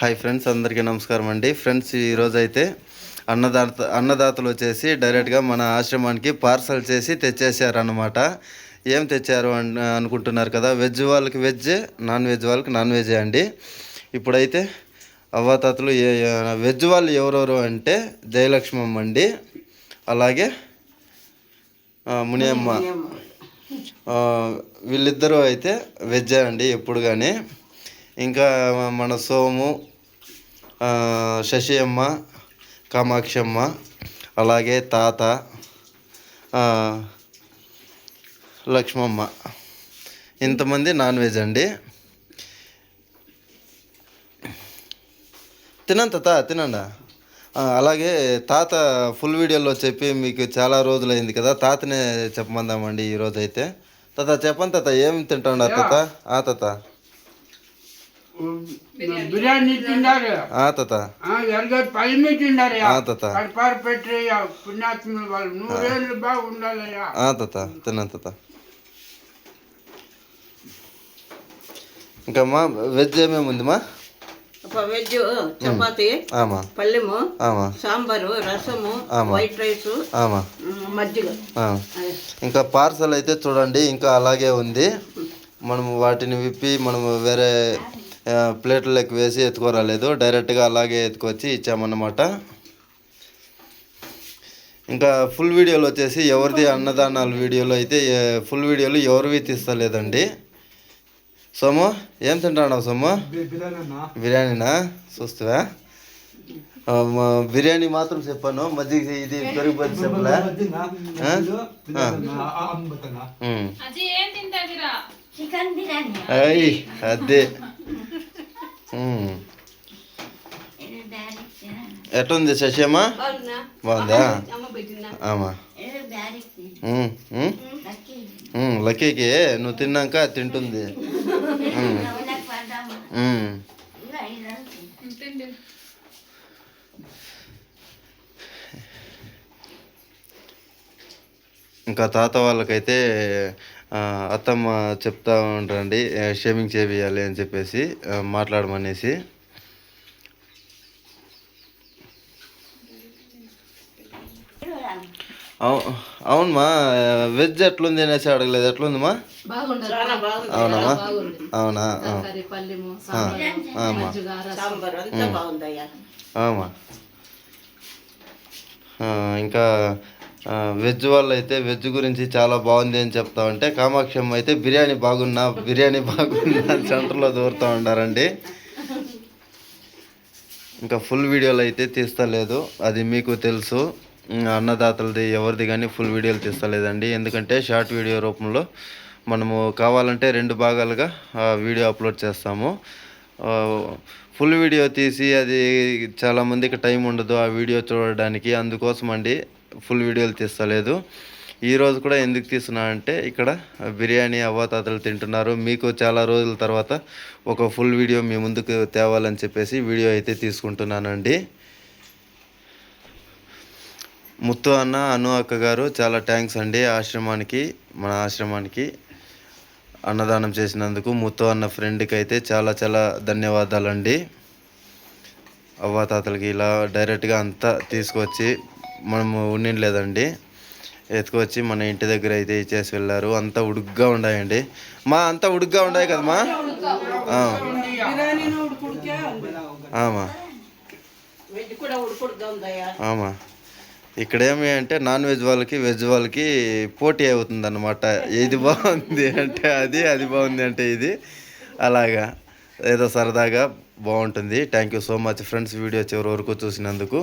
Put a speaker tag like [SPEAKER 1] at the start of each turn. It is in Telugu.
[SPEAKER 1] హాయ్ ఫ్రెండ్స్ అందరికీ నమస్కారం అండి. ఫ్రెండ్స్ ఈరోజు అయితే అన్నదాత అన్నదాతలు వచ్చేసి డైరెక్ట్గా మన ఆశ్రమానికి పార్సల్ చేసి తెచ్చేసారన్నమాట ఏం తెచ్చారు అన్ అనుకుంటున్నారు కదా? వెజ్ వాళ్ళకి వెజ్ నాన్ వెజ్ వాళ్ళకి నాన్ వెజ్ అండి. ఇప్పుడైతే అవ్వాతాతలు ఏ వెజ్ వాళ్ళు ఎవరెవరు అంటే జయలక్ష్మమ్మ అండి. అలాగే మునియమ్మ. వీళ్ళిద్దరూ అయితే వెజ్ అండి ఎప్పుడు కానీ ఇంకా మన సోము శశి అమ్మ కామాక్షి అమ్మ అలాగే తాత లక్ష్మమ్మ. ఇంతమంది నాన్ వెజ్ అండి. తినంత తా తినండా. అలాగే తాత ఫుల్ వీడియోలో చెప్పి మీకు చాలా రోజులైంది కదా తాతనే చెప్పమందామండి ఈరోజు అయితే తాత చెప్పండి తాత ఏం తింటాడా తాత? ఆ తాత.
[SPEAKER 2] బిర్యానీ తిన్నారయ్యా
[SPEAKER 1] ఆ తాత.
[SPEAKER 2] కడపారు పెట్టయ్యా పుణ్యాత్ములు వాళ్ళు. నూరేళ్ళు బాగా ఉండాలయ్యా
[SPEAKER 1] ఆ తాత. తిన్నాను తాత. ఇంకా మా వెజ్ ఏమేమి ఉంది మా
[SPEAKER 3] వెజ్ చపాతి
[SPEAKER 1] ఆమా.
[SPEAKER 3] పల్లెము సాంబారు రసము. వైట్ రైస్ మజ్జిగ.
[SPEAKER 1] ఆ. ఇంకా పార్సల్ అయితే చూడండి ఇంకా అలాగే ఉంది. మనము వాటిని విప్పి మనము వేరే ఆ, ప్లేట్లలోకి వేసి ఎత్తుకోరాలేదు. డైరెక్ట్గా అలాగే ఎత్తుకొచ్చి ఇచ్చామన్నమాట. ఇంకా ఫుల్ వీడియోలో వచ్చేసి ఎవరిది అన్నదానాల వీడియోలో అయితే ఫుల్ వీడియోలు ఎవరివి తీస్తలేదండి. సోము ఏం తింటాడు సోము? బిర్యానీనా? చూస్తావా? బిర్యానీ మాత్రం చెప్పాను. మజ్జిగ ఇది పెరుగు బజ్జి చెప్పలే అదే. ఎట్లుంది శశమ్మ బాగుందా? ఆమా. లక్కీకి. నువ్వు తిన్నాక తింటుంది. ఇంకా తాత వాళ్ళకైతే అత్తమ్మ చెప్తా ఉంటారండి షేవింగ్ చేపియాలి అని చెప్పేసి మాట్లాడమనేసి. అవునమ్మా వెజ్ ఎట్లుంది అనేసి అడగలేదు. ఎట్లుందమ్మా?
[SPEAKER 3] చాలా బాగుంది.
[SPEAKER 1] అవునమ్మా అవునా? ఆ, ఇంకా వెజ్ వాళ్ళు అయితే వెజ్ గురించి చాలా బాగుంది అని చెప్తా ఉంటే కామాక్షి అమ్మ అయితే బిర్యానీ బాగున్నా బిర్యానీ బాగున్నా అని సెంటర్లో దూరుతూ ఉంటారండి ఇంకా ఫుల్ వీడియోలు అయితే తీస్తలేదు. అది మీకు తెలుసు. అన్నదాతలది ఎవరిది కానీ ఫుల్ వీడియోలు తీస్తలేదండి. ఎందుకంటే షార్ట్ వీడియో రూపంలో మనము కావాలంటే రెండు భాగాలుగా వీడియో అప్లోడ్ చేస్తాము. ఫుల్ వీడియో తీసి అది చాలామందికి టైం ఉండదు ఆ వీడియో చూడడానికి. అందుకోసం అండి ఫుల్ వీడియోలు తీస్తలేదు. ఈరోజు కూడా ఎందుకు తీస్తున్నా అంటే ఇక్కడ బిర్యానీ అవ్వాతాతలు తింటున్నారు. మీకు చాలా రోజుల తర్వాత ఒక ఫుల్ వీడియో మీ ముందుకు తేవాలని చెప్పేసి వీడియో అయితే తీసుకుంటున్నానండి. ముత్తు అన్న అను అక్క గారు చాలా థ్యాంక్స్ అండి ఆశ్రమానికి మన ఆశ్రమానికి అన్నదానం చేసినందుకు. ముత్తు అన్న ఫ్రెండ్కి అయితే చాలా చాలా ధన్యవాదాలండి. అవ్వాతాతలకి ఇలా డైరెక్ట్గా అంతా తీసుకొచ్చి మనము ఉండిలేదండి ఎత్తుకొచ్చి మన ఇంటి దగ్గర అయితే ఇచ్చేసి వెళ్ళారు. అంతా ఉడుగ్గా ఉన్నాయండి మా అంతా ఉడుగ్గా ఉన్నాయి కదమ్మా ఆ. ఆమా. ఆమా. ఇక్కడ ఏమి అంటే నాన్ వెజ్ వాళ్ళకి వెజ్ వాళ్ళకి పోటీ అవుతుంది అనమాట ఇది బాగుంది అంటే అది అది బాగుంది అంటే ఇది. అలాగా. ఏదో సరదాగా బాగుంటుంది. Thank you so much friends video చివరి వరకు చూసినందుకు.